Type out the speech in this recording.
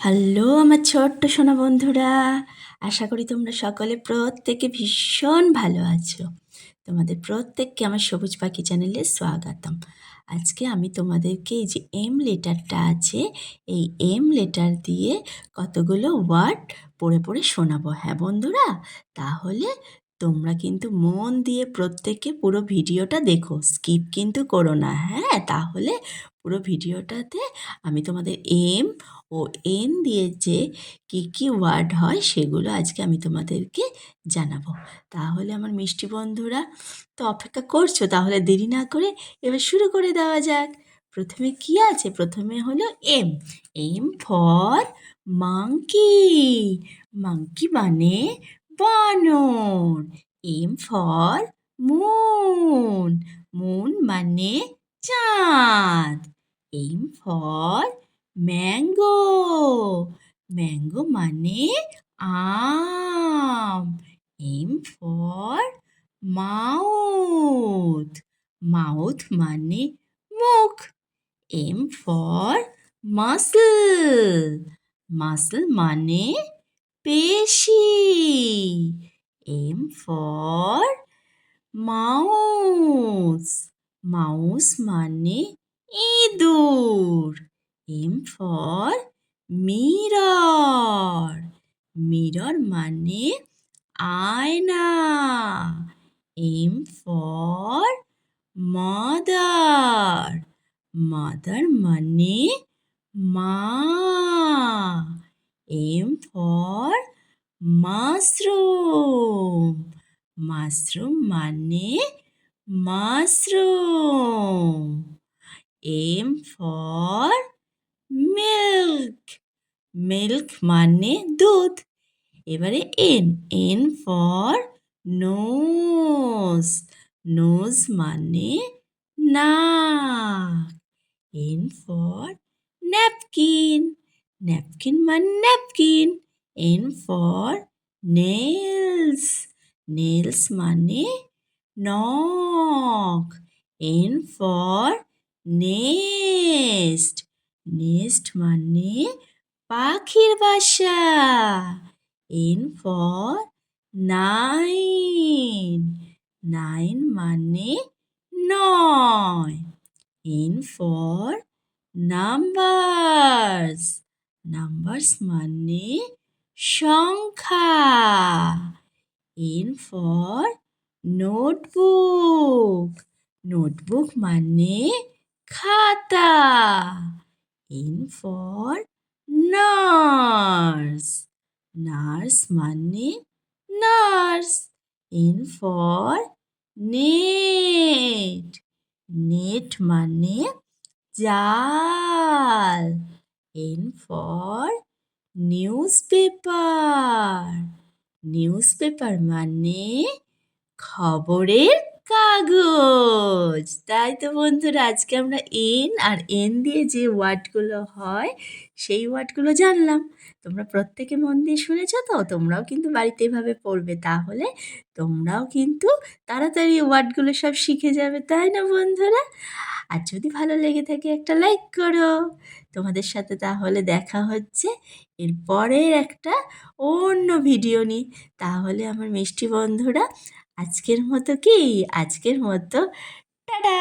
Hello আমার ছোট্ট সোনা বন্ধুরা, আশা করি তোমরা সকলে প্রত্যেকে ভীষণ ভালো আছো। তোমাদের প্রত্যেককে আমার সবুজ পাখি চ্যানেলে স্বাগতম। আজকে আমি তোমাদেরকে এই যে এম লেটারটা আছে, এই এম লেটার দিয়ে কতগুলো ওয়ার্ড পড়ে পড়ে শোনাবো। হ্যাঁ বন্ধুরা? তাহলে তোমরা কিন্তু মন দিয়ে প্রত্যেকে পুরো ভিডিওটা দেখো, স্কিপ কিন্তু করো না। হ্যাঁ তাহলে পুরো ভিডিওটাতে আমি তোমাদের এম ও এন দিয়ে যে কী কী ওয়ার্ড হয়, সেগুলো আজকে আমি তোমাদেরকে জানাব। তাহলে আমার মিষ্টি বন্ধুরা, তো অপেক্ষা করছ, তাহলে দেরি না করে এবার শুরু করে দেওয়া যাক। প্রথমে কি আছে? প্রথমে হলো M M for monkey monkey মানে বানর এম ফর মুন। মুন মানে চাঁদ। M for mango. ম্যাঙ্গো মানে আম। M for mouth. মাউথ মানে মুখ। M for muscle. মাসল মানে পেশি। এম ফর মাউস মাউস মানে ইঁদুর। এম ফর মিরর মিরর মানে আয়না। এম ফর মাদার মাদার মানে মা। এম ফর মাশরুম মাশরুম মানে mushroom M for milk milk মানে দুধ এবারে N N for nose nose মানে নাক N for napkin ন্যাপকিন মানে napkin N for nails nails মানে নখ এন ফর নেস্ট নেস্ট মানে পাখির বাসা এন ফর নাইন নাইন মানে নয় এন ফর নাম্বারস Numbers মানে সংখ্যা। এন ফর নোটবুক নোটবুক মানে খাতা। এন ফর নার্স নার্স মানে nurse N for net net মানে জাল। N for newspaper newspaper মানে খবরের কাগজ। তাই তো বন্ধুরা, আজকে আমরা এন আর এন দিয়ে যে ওয়ার্ডগুলো হয়, সেই ওয়ার্ডগুলো জানলাম। তোমরা প্রত্যেকে মন দিয়ে শুনেছ তো? তোমরাও কিন্তু বাড়িতে এভাবে পড়বে। তাহলে তোমরাও কিন্তু তাড়াতাড়ি ওয়ার্ডগুলো সব শিখে যাবে, তাই না বন্ধুরা? আর যদি ভালো লেগে থাকে একটা লাইক করো। তোমাদের সাথে তাহলে দেখা হচ্ছে এর পরের একটা অন্য ভিডিও নিয়ে। তাহলে আমার মিষ্টি বন্ধুরা আজকের মতো কি? আজকের মতো টাটা!